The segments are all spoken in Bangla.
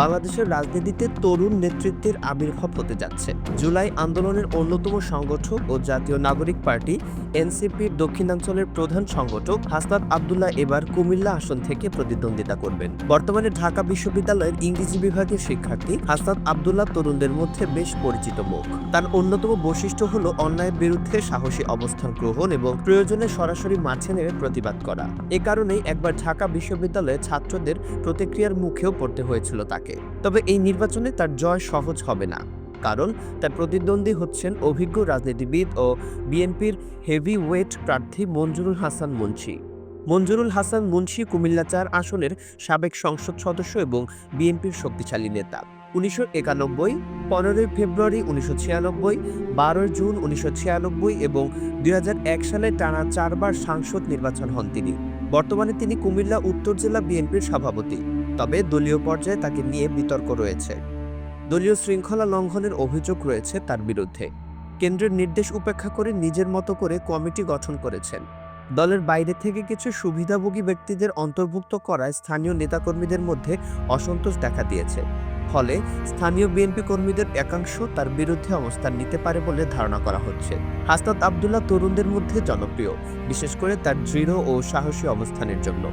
বাংলাদেশের রাজনীতিতে তরুণ নেতৃত্বের আবির্ভাব হতে যাচ্ছে। জুলাই আন্দোলনের অন্যতম সংগঠক ও জাতীয় নাগরিক পার্টি এনসিপির দক্ষিণাঞ্চলের প্রধান সংগঠক হাসনাত আবদুল্লাহ এবার কুমিল্লা আসন থেকে প্রতিদ্বন্দ্বিতা করবেন। বর্তমানে ঢাকা বিশ্ববিদ্যালয়ের ইংরেজি বিভাগের শিক্ষার্থী হাসনাত আবদুল্লাহ তরুণদের মধ্যে বেশ পরিচিত মুখ। তার অন্যতম বৈশিষ্ট্য হল অন্যায়ের বিরুদ্ধে সাহসী অবস্থান গ্রহণ এবং প্রয়োজনে সরাসরি মাঠে নেমে প্রতিবাদ করা। এ কারণেই একবার ঢাকা বিশ্ববিদ্যালয়ে ছাত্রদের প্রতিক্রিয়ার মুখেও পড়তে হয়েছিল তাকে। তবে এই নির্বাচনে তার জয় সহজ হবে না, কারণ তার প্রতিদ্বন্দ্বী হচ্ছেন অভিজ্ঞ রাজনীতিবিদ ও বিএনপির হেভি ওয়েট প্রার্থী মঞ্জুরুল হাসান মুন্সি। মঞ্জুরুল হাসান মুন্সি কুমিল্লা চার আসনের সাবেক সংসদ সদস্য এবং বিএনপির শক্তিশালী নেতা। উনিশশো একানব্বই, পনেরোই ফেব্রুয়ারি উনিশশো ছিয়ানব্বই, বারোই জুন উনিশশো ছিয়ানব্বই এবং দুই এক সালে টানা চারবার সাংসদ নির্বাচন হন তিনি। বর্তমানে তিনি কুমিল্লা, উত্তর জেলা বিএনপির সভাপতি। তবে দলীয় পর্যায়ে তাকে নিয়ে বিতর্ক রয়েছে। দলীয় শৃঙ্খলা লঙ্ঘনের অভিযোগ রয়েছে তার বিরুদ্ধে। কেন্দ্রের নির্দেশ উপেক্ষা করে নিজের মতো করে কমিটি গঠন করেছেন। দলের বাইরে থেকে কিছু সুবিধাভোগী ব্যক্তিদের অন্তর্ভুক্ত করায় স্থানীয় নেতাকর্মীদের মধ্যে অসন্তোষ দেখা দিয়েছে। ফলে স্থানীয় বিএনপি কর্মীদের একাংশ তার বিরুদ্ধে অবস্থান নিতে পারে বলে ধারণা করা হচ্ছে। হাসনাত আবদুল্লাহ তরুণদের মধ্যে জনপ্রিয়, বিশেষ করে তার দৃঢ় ও সাহসী অবস্থানের জন্য।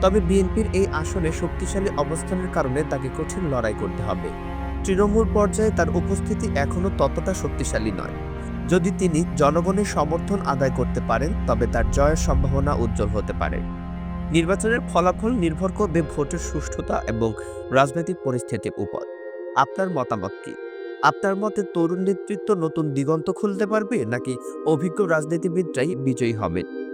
তবে বিএনপির এই আসনে শক্তিশালী অবস্থানের কারণে তাকে কঠিন লড়াই করতে হবে। তৃণমূল পর্যায়ে তার উপস্থিতি এখনও ততটা শক্তিশালী নয়। যদি তিনি জনগণের সমর্থন আদায় করতে পারেন, তবে তার জয়ের সম্ভাবনা উজ্জ্বল হতে পারে। নির্বাচনের ফলাফল নির্ভর করবে ভোটের সুষ্ঠুতা এবং রাজনৈতিক পরিস্থিতির উপর। আপনার মতামত কি? আপনার মতে তরুণ নেতৃত্ব নতুন দিগন্ত খুলতে পারবে, নাকি অভিজ্ঞ রাজনীতিবিদরাই বিজয়ী হবেন?